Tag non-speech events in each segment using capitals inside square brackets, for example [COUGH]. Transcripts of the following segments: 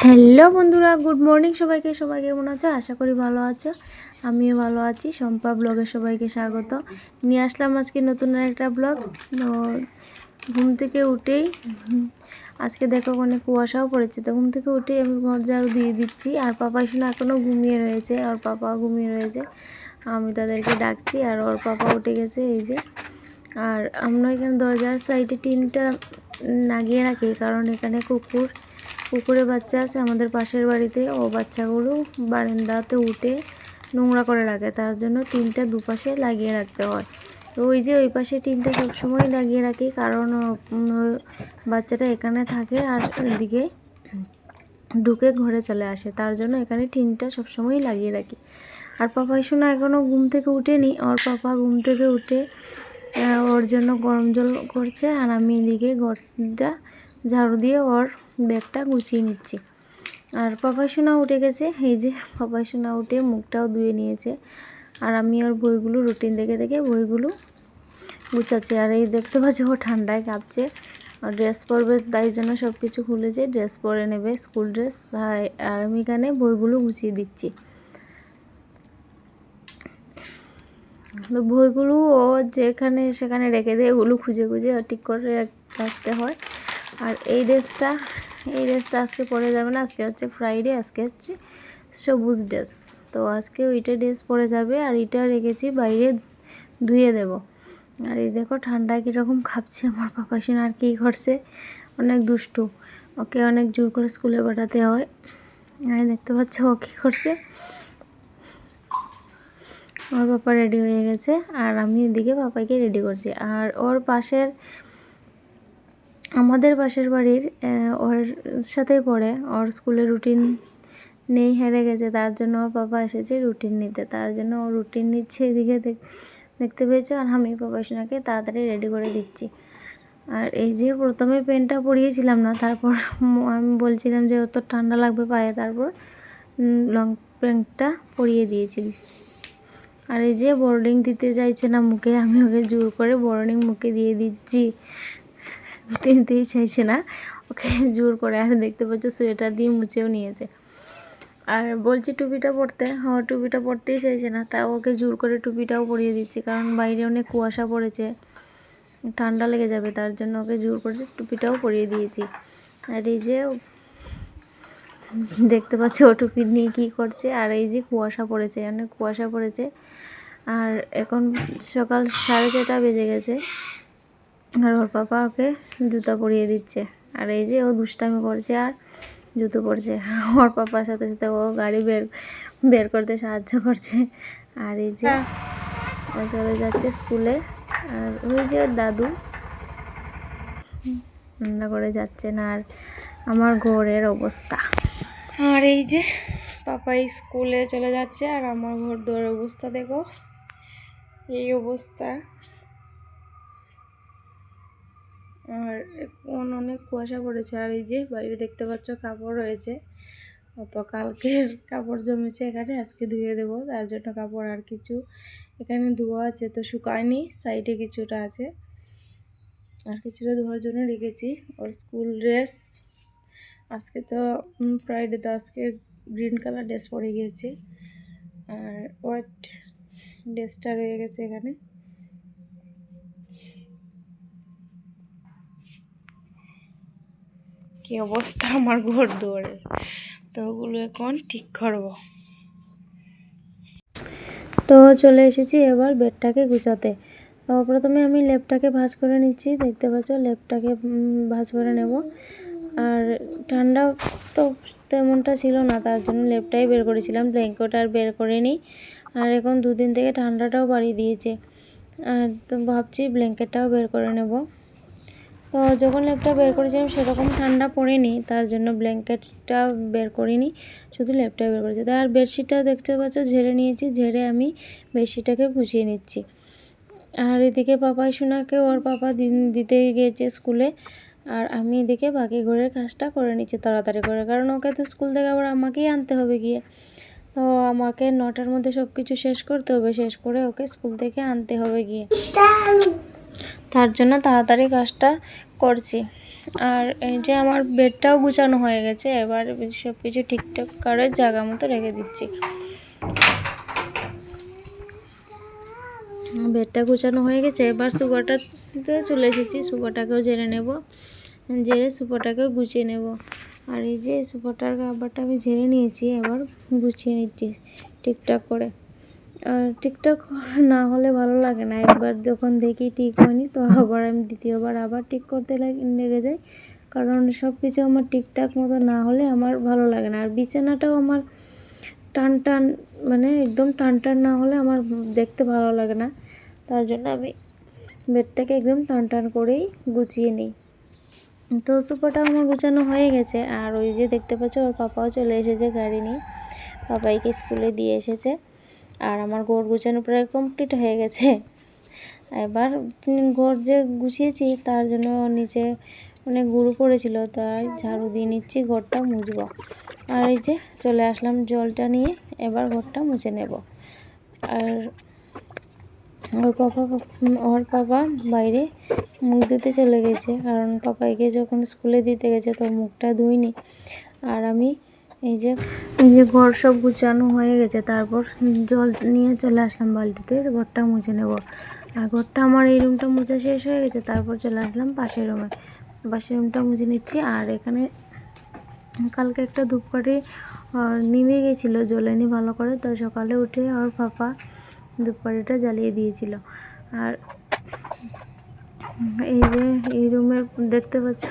Hello বন্ধুরা, good morning সবাইকে। সবাই কেমন আছো? আশা করি ভালো আছো। আমিও ভালো আছি। সম্পা ব্লগে সবাইকে স্বাগত। নিয়ে আসলাম আজকে নতুন একটা ব্লগ। ঘুম থেকে উঠেই, আজকে দেখো অনেক কুয়াশাও পড়েছে। তো ঘুম থেকে উঠেই আমি ঘর ঝাড়ু দিয়ে দিচ্ছি। আর পাপা শুনে এখনও ঘুমিয়ে রয়েছে। আর পাপা ঘুমিয়ে রয়েছে। আমি তাদেরকে ডাকছি। আর ওর পাপা উঠে গেছে এই যে। আর আমরা এখানে দরজার সাইডে টিনটা লাগিয়ে রাখি। কারণ এখানে কুকুর কুকুরের বাচ্চা আছে, আমাদের পাশের বাড়িতে। ও বাচ্চাগুলো বারান্দাতে উঠে নোংরা করে রাখে, তার জন্য টিনটা দুপাশে লাগিয়ে রাখতে হয়। তো ওই যে ওই পাশে টিনটা সবসময় লাগিয়ে রাখি, কারণ বাচ্চাটা এখানে থাকে আর এদিকে ঢুকে ঘরে চলে আসে, তার জন্য এখানে টিনটা সবসময় লাগিয়ে রাখি। আর পাপাই শোনা এখনও ঘুম থেকে উঠেনি, ওর পাপা ঘুম থেকে উঠে ওর জন্য গরম জল করছে, আর আমি এদিকে ঘরটা ঝাড়ু দিয়ে ওর ব্যাগটা গুছিয়ে নিচ্ছি। আর পাপায়সোনা উঠে গেছে। এই যে পাপাই উঠে মুখটাও ধুয়ে নিয়েছে। আর আমি ওর বইগুলো রুটিন দেখে দেখে বইগুলো গুছাচ্ছি। আর এই দেখতে পাচ্ছি ও ঠান্ডায় কাঁপছে। আর ড্রেস পরবে তাই জন্য সব কিছু খুলেছে। ড্রেস পরে নেবে, স্কুল ড্রেস। তাই আর আমি এখানে বইগুলো গুছিয়ে দিচ্ছি। তো বইগুলো ও যেখানে সেখানে রেখে দেয় ওগুলো খুঁজে খুঁজে ঠিক করে রাখ- রাখতে হয়। আর এই ড্রেসটা এই ড্রেসটা আজকে পরে যাবে না, আজকে হচ্ছে ফ্রাইডে আজকে হচ্ছে সবুজ ড্রেস। তো আজকে ওইটা ড্রেস পরে যাবে, আর এটা রেখেছি বাইরে ধুয়ে দেব। আর এই দেখো ঠান্ডায় কীরকম খাচ্ছে আমার পাপা শুনে, আর কী করছে? অনেক দুষ্টু। ওকে অনেক জোর করে স্কুলে পাঠাতে হয়। আর দেখতে পাচ্ছ ও কী করছে? ওর পাপা রেডি হয়ে গেছে, আর আমি এদিকে পাপাকে রেডি করছি। আর ওর পাশের আমাদের পাশের বাড়ির ওর সাথেই পড়ে। ওর স্কুলে রুটিন নেই, হেরে গেছে। তার জন্য ওর বাবা এসেছে রুটিন নিতে। তার জন্য ও রুটিন নিচ্ছে এদিকে দেখ- দেখতে পেয়েছ? আর আমি প্রফেশনাকে তাড়াতাড়ি রেডি করে দিচ্ছি। আর এই যে প্রথমে পেনটা পরিয়েছিলাম না, তারপর আমি বলছিলাম যে অত ঠান্ডা লাগবে পায়ে, তারপর লং প্যান্টটা পরিয়ে দিয়েছি। আর এই যে বোর্ডিং দিতে চাইছে না মুখে, আমি ওকে জোর করে বোর্ডিং মুখে দিয়ে দিচ্ছি। দিতেই চাইছে না। ওকে জোর করে আর দেখতে পাচ্ছ, সোয়েটার দিয়ে মুছেও নিয়েছে। আর বলছি টুপিটা পরতে। হ্যাঁ টুপিটা পরতেই চাইছে না তা ওকে জোর করে টুপিটাও পরিয়ে দিচ্ছি, কারণ বাইরে অনেক কুয়াশা পড়েছে। ঠান্ডা লেগে যাবে, তার জন্য ওকে জোর করে টুপিটাও পরিয়ে দিয়েছি। আর এই যে দেখতে পাচ্ছ, ও টুপি নিয়ে কী করছে, আর এই যে কুয়াশা পড়েছে, অনেক কুয়াশা পড়েছে। আর এখন সকাল সাড়ে ছটা বেজে গেছে। আর ওর পাপা ওকে জুতা পরিয়ে দিচ্ছে। আর এই যে ও দুষ্টামি করছে আর জুতো পরছে। ওর পাপার সাথে সাথে ও গাড়ি বের বের করতে সাহায্য করছে। আর এই যে ও চলে যাচ্ছে স্কুলে আর ওই যে ওর দাদু। রান্না করে যাচ্ছে না আর আমার ঘরের অবস্থা। আর এই যে পাপাই স্কুলে চলে যাচ্ছে আর আমার ঘর দোয়ার অবস্থা দেখো। এই অবস্থা। আর এখন অনেক কুয়াশা পড়েছে। আর এই যে বাইরে দেখতে পাচ্ছ কাপড় রয়েছে। অত কালকের কাপড় জমেছে এখানে, আজকে ধুয়ে দেবো। তার জন্য কাপড় আর কিছু এখানে ধোয়া আছে, তো শুকায়নি, সাইডে কিছুটা আছে। আর কিছুটা ধোয়ার জন্য রেখেছি। ওর স্কুল ড্রেস, আজকে তো ফ্রাইডে তো আজকে গ্রিন কালার ড্রেস পরে গিয়েছে। আর হোয়াইট ড্রেসটা রয়ে গেছে এখানে। কি অবস্থা আমার ঘর দুয়ারে? তো ওগুলো এখন ঠিক করব। তো চলে এসেছি এবার বেডটাকে গুছাতে। তো প্রথমে আমি লেপটাকে ভাঁজ করে নিচ্ছি, দেখতে পাচ্ছ লেপটাকে ভাঁজ করে নেব। আর ঠান্ডা তো তেমনটা ছিল না, তার জন্য লেপটাই বের করেছিলাম, ব্ল্যাঙ্কেট আর বের করে নিই আর এখন দুদিন থেকে ঠান্ডাটাও বাড়িয়ে দিয়েছে। আর তো ভাবছি ব্ল্যাঙ্কেটটাও বের করে নেব। তো যখন লেপটা বের করেছিলাম, সেরকম ঠান্ডা পড়েনি, তার জন্য ব্ল্যাঙ্কেটটা বের করিনি, শুধু লেপটা বের করেছি। আর বেডশিটটা দেখতে পাচ্ছ, ঝেড়ে নিয়েছি, ঝেড়ে আমি বেডশিটটাকে গুছিয়ে নিচ্ছি। আর এদিকে পাপাই সোনাকে ওর পাপা দিতে গিয়েছে স্কুলে, আর আমি এদিকে বাকি ঘরের কাজটা করে নিচ্ছি তাড়াতাড়ি করে, কারণ ওকে তো স্কুল থেকে আবার আমাকেই আনতে হবে গিয়ে। তো আমাকে নটার মধ্যে সব কিছু শেষ করতে হবে, শেষ করে ওকে স্কুল থেকে আনতে হবে গিয়ে। তার জন্য তাড়াতাড়ি কাজটা করছি। আর এই যে আমার বেডটাও গুছানো হয়ে গেছে, এবার সব কিছু ঠিকঠাক করে জায়গা মতো রেখে দিচ্ছি। বেডটা গুছানো হয়ে গেছে, এবার সুপারটাতে চলে এসেছি সুপারটাকেও জেনে নেব। জেরে সুপারটাকেও গুছিয়ে নেব। আর এই যে সুপারটার কাপড়টা আমি ঝেড়ে নিয়েছি, এবার গুছিয়ে নিচ্ছি ঠিকঠাক করে। ঠিকঠাক না হলে ভালো লাগে না। একবার যখন দেখি ঠিক হয়নি, তো আবার আমি দ্বিতীয়বার আবার ঠিক করতে লাগে যাই। কারণ সব কিছু আমার ঠিকঠাক মতো না হলে আমার ভালো লাগে না। আর বিছানাটাও আমার টান টান মানে একদম টান টান না হলে আমার দেখতে ভালো লাগে না। তার জন্য আমি বেডটাকে একদম টান টান করেই গুছিয়ে নিই। তো সুপারটা আমার গুছানো হয়ে গেছে। আর ওই যে দেখতে পাচ্ছ, ওর পাপাও চলে এসেছে গাড়ি নিয়ে। পাপাইকে স্কুলে দিয়ে এসেছে। আর আমার ঘর গুছানো প্রায় কমপ্লিট হয়ে গেছে। এবার ঘর যে গুছিয়েছি, তার জন্য নিচে অনেক গুঁড়ো পড়েছিল, তাই ঝাড়ু দিয়ে নিচ্ছি, ঘরটা মুছবো। আর এই যে চলে আসলাম জলটা নিয়ে, এবার ঘরটা মুছে নেব। আর ওর পাপা ওর পাপা বাইরে মুখ ধুতে চলে গেছে, কারণ পাপাইকে যখন স্কুলে দিতে গেছে, তো মুখটা ধুইনি। আর আমি এই যে এই যে ঘর সব গুছানো হয়ে গেছে, তারপর জল নিয়ে চলে আসলাম বালতিতে, ঘরটা মুছে নেব। আর ঘরটা আমার এই রুমটা মুছে শেষ হয়ে গেছে, তারপর চলে আসলাম পাশের রুমে পাশের রুমটা মুছে নিচ্ছি, আর এখানে কালকে একটা ধূপকাঠি নিভে গেছিল, জ্বলেনি ভালো করে, তো সকালে উঠে ওর পাপা ধূপকাঠিটা জ্বালিয়ে দিয়েছিল। আর এই যে এই রুমের দেখতে পাচ্ছ,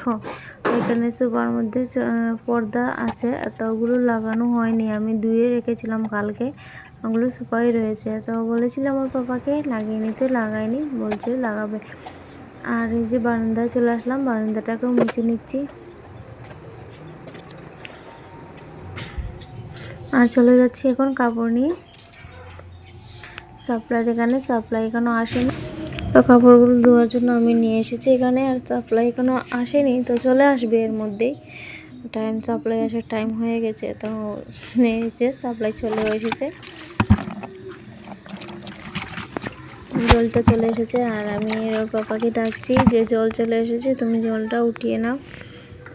এখানে সোফার মধ্যে পর্দা আছে তো ওগুলো লাগানো হয়নি। আমি ধুয়ে রেখেছিলাম কালকে, ওগুলো সুপাই রয়েছে। তো বলেছিলাম আমার পাপাকে লাগিয়ে নিতে লাগাইনি বলছে, লাগাবে। আর এই যে বারান্দায় চলে আসলাম, বারান্দাটাকেও মুছে নিচ্ছি। আর চলে যাচ্ছি এখন কাপড় নিয়ে। সাপ্লাইয়ের এখানে, সাপ্লাই এখনও আসেনি। তো কাপড়গুলো ধোয়ার জন্য আমি নিয়ে এসেছি এখানে আর সাপ্লাই এখনও আসেনি, তো চলে আসবে এর মধ্যেই। টাইম সাপ্লাই আসার টাইম হয়ে গেছে, তো নিয়েছে সাপ্লাই চলে এসেছে। জলটা চলে এসেছে আর আমি ওর পাপাকে ডাকছি যে জল চলে এসেছে, তুমি জলটা উঠিয়ে নাও।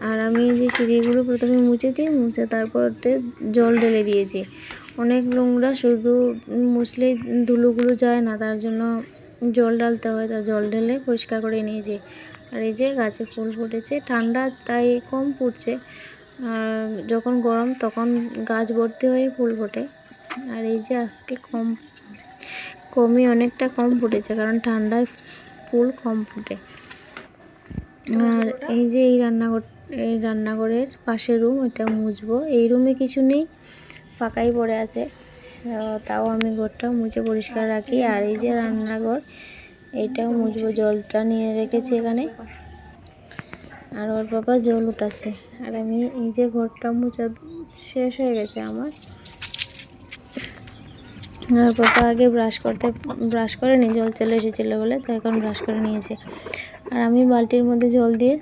আর আমি যে সিঁড়িগুলো প্রথমে মুছেছি, মুছে তারপরতে জল ঢেলে দিয়েছি। অনেক নোংরা, শুধু মুছলে ধুলোগুলো যায় না, তার জন্য জল ডালতে হয়, তা জল ঢেলে পরিষ্কার করে নিয়েছি আর এই যে গাছে ফুল ফুটেছে, ঠান্ডা তাই কম ফুটছে। আর যখন গরম তখন গাছ ভর্তি হয়ে ফুল ফোটে। আর এই যে আজকে কম, কমই অনেকটা কম ফুটেছে, কারণ ঠান্ডায় ফুল কম ফুটে। আর এই যে এই রান্নাঘর, এই রান্নাঘরের পাশে রুম এটা মুছবো। এই রুমে কিছু নেই, ফাঁকাই পড়ে আছে। তাও আমি ঘরটা মুছে পরিষ্কার রাখি। আর এই যে রান্নাঘর এইটাও মুছবো, জলটা নিয়ে রেখেছি এখানে। আর ওর বাবা জল উঠাচ্ছে। আর আমি এই যে ঘরটা মুছা শেষ হয়ে গেছে আমার। আর বাবা আগে ব্রাশ করতে ব্রাশ করে নি জল চলে এসেছিল বলে, তো এখন ব্রাশ করে নিয়েছে। আর আমি বালতির মধ্যে জল দিয়ে,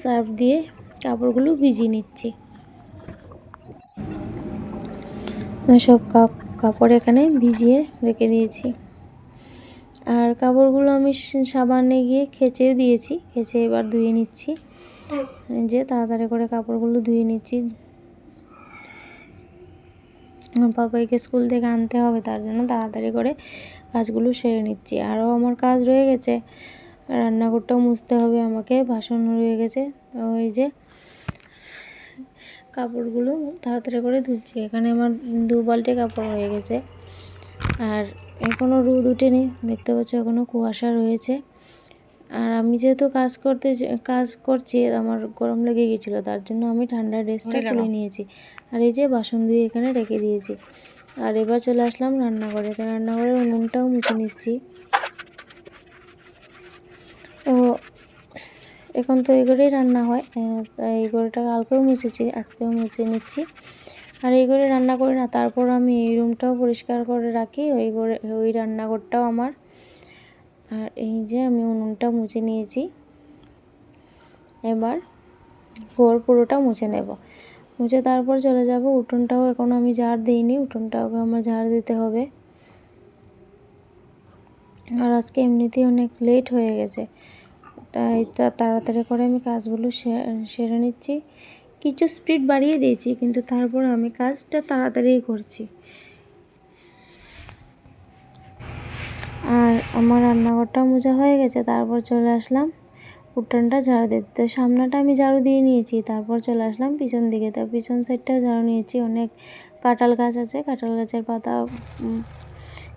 সার্ফ দিয়ে কাপড়গুলো ভিজিয়ে নিচ্ছি। সব কাপ কাপড় এখানে ভিজিয়ে রেখে দিয়েছি। আর কাপড়গুলো আমি সাবানে গিয়ে খেচে দিয়েছি। খেচে এবার ধুয়ে নিচ্ছি। যে তাড়াতাড়ি করে কাপড়গুলো ধুয়ে নিচ্ছি। পাপাইকে স্কুল থেকে আনতে হবে, তার জন্য তাড়াতাড়ি করে কাজগুলো সেরে নিচ্ছি। আরও আমার কাজ রয়ে গেছে। রান্নাঘরটাও মুছতে হবে, আমাকে বাসন রয়ে গেছে। ওই যে কাপড়গুলো তাড়াতাড়ি করে ধুচ্ছি। এখানে আমার দু বালতি কাপড় হয়ে গেছে। আর এখনও রোদ উঠেনি দেখতে পাচ্ছ এখনও কুয়াশা রয়েছে। আর আমি যেহেতু কাজ করতে কাজ করছি আমার গরম লেগে গেছিল তার জন্য আমি ঠান্ডা ড্রেসটা খুলে নিয়েছি। আর এই যে বাসন দিয়ে এখানে রেখে দিয়েছি। আর এবার চলে আসলাম রান্নাঘরে। তো রান্নাঘরে উনুনটাও মুছে নিচ্ছি ও এখন তো এই ঘরেই রান্না হয় এই ঘরটা কালকেও মুছেছি, আজকেও মুছে নিচ্ছি। আর এই ঘরে রান্না করি না, তারপর আমি এই রুমটাও পরিষ্কার করে রাখি, ওই ঘরে, ওই রান্নাঘরটাও আমার। আর এই যে আমি উনুনটা মুছে নিয়েছি, এবার ঘর পুরোটা মুছে নেব। মুছে তারপর চলে যাব, উঠোনটাও এখনও আমি ঝাড় দিইনি উঠোনটাও আমার ঝাড় দিতে হবে। আর আজকে এমনিতেই অনেক লেট হয়ে গেছে। তাই তাড়াতাড়ি করে আমি কাজগুলো সেরে নিচ্ছি। কিছু স্পিড বাড়িয়ে দিয়েছি, কিন্তু তারপর আমি কাজটা তাড়াতাড়ি করছি। আর আমার রান্নাঘরটা মোছা হয়ে গেছে, তারপর চলে আসলাম উঠানটা ঝাড়ু দিতে তো সামনেটা আমি ঝাড়ু দিয়ে নিয়েছি, তারপর চলে আসলাম পিছন দিকে। তো পিছন সাইডটাও ঝাড়ু নিয়েছি, অনেক কাঁঠাল গাছ আছে, কাঁঠাল গাছের পাতা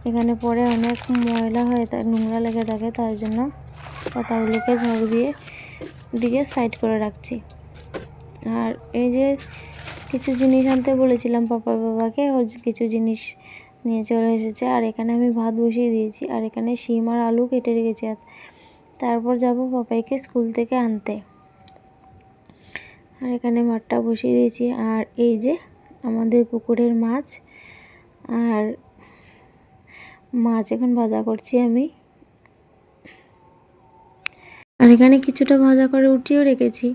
এখানে পরে অনেক ময়লা হয়ে থাকে নোংরা লেগে থাকে তার জন্য পাতাগুলোকে ঝাড়ু দিয়ে দিকে সাইড করে রাখছি। আর এই যে কিছু জিনিস আনতে বলেছিলাম পাপা বাবাকে, ওর কিছু জিনিস নিয়ে চলে এসেছে। আর এখানে আমি ভাত বসিয়ে দিয়েছি, আর এখানে শিম আর আলু কেটে রেখেছি। আর তারপর যাব পাপাইকে স্কুল থেকে আনতে। আর এখানে মাঠটা বসিয়ে দিয়েছি। আর এই যে আমাদের পুকুরের মাছ, আর মাছ এখন ভাজা করছি আমি। আর এখানে কিছুটা ভাজা করে উঠিয়েও রেখেছি।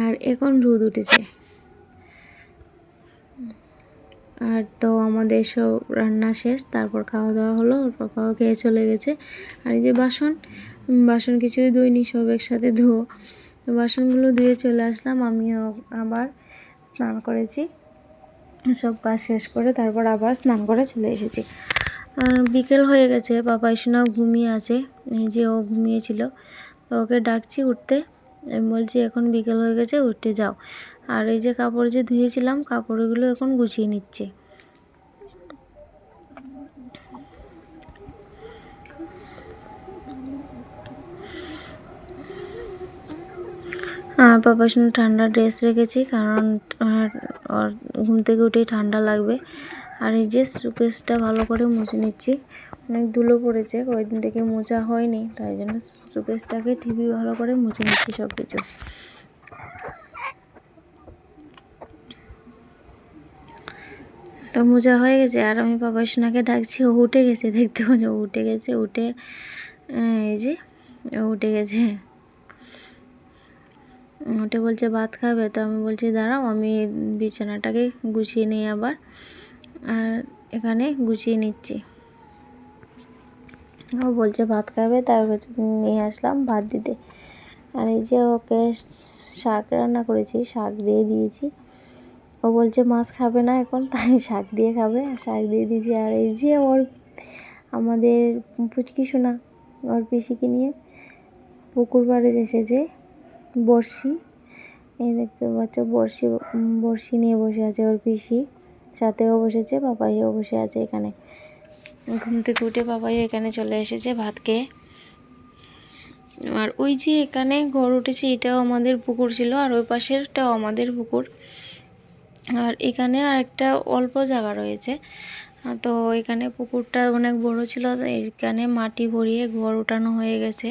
আর এখন রোদ উঠেছে। আর তো আমাদের সব রান্না শেষ, তারপর খাওয়া দাওয়া হলো ওর পাপাও খেয়ে চলে গেছে। আর এই যে বাসন বাসন কিছুই ধুইনি, সব একসাথে ধুয়ো। তো বাসনগুলো ধুয়ে চলে আসলাম, আমিও আবার স্নান করেছি। সব কাজ শেষ করে তারপর আবার স্নান করে চলে এসেছি। বিকেল হয়ে গেছে পাপা সোনাও ঘুমিয়ে আছে, এই যে ও ঘুমিয়েছিল। তো ওকে ডাকছি উঠতে বলছি, এখন বিকেল হয়ে গেছে, উঠতে যাও। আর এই যে কাপড় যে ধুয়েছিলাম, কাপড়গুলো এখন গুছিয়ে নিচ্ছে। আর পাপার সঙ্গে ঠান্ডা ড্রেস রেখেছি, কারণ ওর ঘুম থেকে উঠেই ঠান্ডা লাগবে। আর এই যে সুকেসটা ভালো করে মুছে নিচ্ছি। অনেক ধুলো পড়েছে, কয়েকদিন থেকে মোছা হয়নি, তাই জন্য সুকেসটাকে টিভি ভালো করে মুছে নিচ্ছি সব কিছু তো মোজা হয়ে গেছে, আর আমি বাবার সোনাকে ডাকছি, ও উঠে গেছে, দেখতে পাচ্ছি উঠে গেছে, উঠে এই যে উঠে গেছে। উঠে বলছে, ভাত খাবে? তো আমি বলছি, দাঁড়াও, আমি বিছানাটাকে গুছিয়ে নিই আবার। আর এখানে গুছিয়ে নিচ্ছি। ও বলছে, ভাত খাবে? ওকে নিয়ে আসলাম ভাত দিতে। আর এই যে ওকে শাক রান্না করেছি, শাক দিয়ে দিয়েছি। ও বলছে, মাছ খাবে না এখন। [LAUGHS] তাই শাক দিয়ে খাবে, শাক দিয়ে দিয়েছি। আর এই যে ওর, আমাদের পুচকি সোনা, ওর পিসিকে নিয়ে পুকুর পাড়ে এসেছে বড়শি। এই দেখতে পাচ্ছ, বড়শি বড়শি নিয়ে বসে আছে ওর পিসি। সাথেও বসেছে বাবাইও বসে আছে এখানে। ঘুম থেকে উঠে পাপাইও এখানে চলে এসেছে ভাত খেয়ে। আর ওই যে এখানে ঘর উঠেছে, এটাও আমাদের পুকুর ছিল, আর ওই পাশেরটাও আমাদের পুকুর। আর এখানে আর একটা অল্প জায়গা রয়েছে। তো এখানে পুকুরটা অনেক বড় ছিল, এখানে মাটি ভরিয়ে ঘর উঠানো হয়ে গেছে।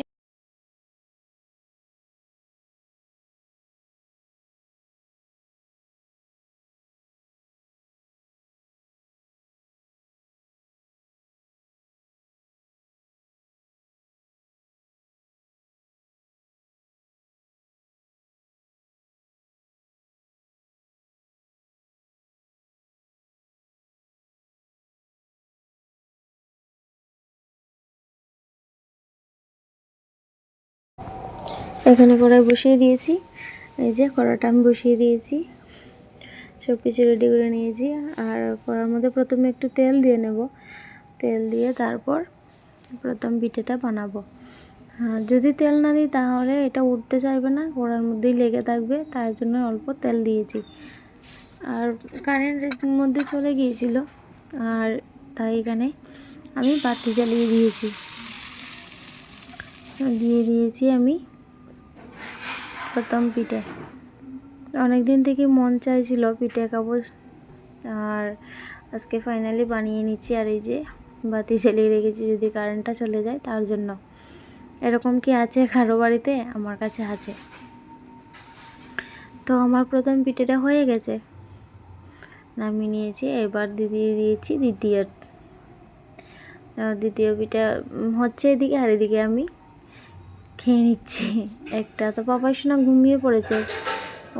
এখানে কড়াই বসিয়ে দিয়েছি। এই যে কড়াটা আমি বসিয়ে দিয়েছি। সব কিছু রেডি করে নিয়েছি। আর কড়ার মধ্যে প্রথমে একটু তেল দিয়ে নেব। তেল দিয়ে তারপর প্রথম পিঠেটা বানাবো। যদি তেল না দিই তাহলে এটা উঠতে চাইবে না, কড়ার মধ্যেই লেগে থাকবে তার জন্য অল্প তেল দিয়েছি। আর কারেন্টের মধ্যে চলে গিয়েছিল, আর তাই এখানে আমি বাতি জ্বালিয়ে দিয়েছি। দিয়ে দিয়েছি আমি প্রথম পিঠে। অনেক দিন থেকে মন চাইছিল পিঠে খাব। আর আজকে ফাইনালি বানিয়ে নিচ্ছি আর এই যে বাতি জ্বালিয়ে রেখেছি যদি কারেন্টটা চলে যায় তার জন্য। এরকম কি আছে কারও বাড়িতে? আমার কাছে আছে। তো আমার প্রথম পিঠেটা হয়ে গেছে। নামিয়ে নিয়েছি, এবার দিদি দিয়েছি দ্বিতীয়। দ্বিতীয় পিঠা হচ্ছে এদিকে আর এদিকে আমি খেয়ে নিচ্ছি। একটা তো পাপার শোনা ঘুমিয়ে পড়েছে।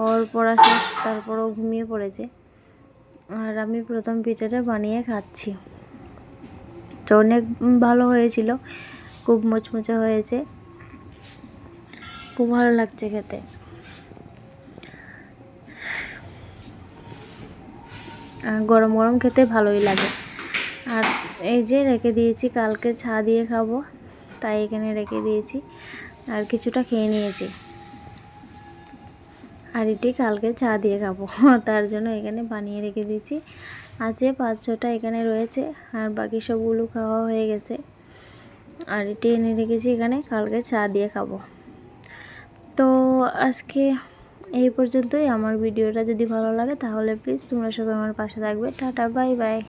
ওর পড়া শেষ তারপরও ঘুমিয়ে পড়েছে। আর আমি প্রথম পিঠাটা বানিয়ে খাচ্ছি। তো অনেক ভালো হয়েছিল। খুব মুচমুচে হয়েছে। খুব ভালো লাগছে খেতে। গরম গরম খেতে ভালোই লাগে। আর এই যে রেখে দিয়েছি, কালকে ছা দিয়ে খাব। তাই এখানে রেখে দিয়েছি। আর কিছুটা খেয়ে নিয়েছি। আর এটি কালকে চা দিয়ে খাব। [LAUGHS] তার জন্য এখানে বানিয়ে রেখে দিয়েছি। আছে পাঁচ ছটা এখানে রয়েছে, আর বাকি সবগুলো খাওয়া হয়ে গেছে। আর এটি এনে রেখেছি এখানে, কালকে চা দিয়ে খাব। তো আজকে এই পর্যন্তই। আমার ভিডিওটা যদি ভালো লাগে তাহলে প্লিজ তোমরা সবাই আমার পাশে থাকবে। Tata bye bye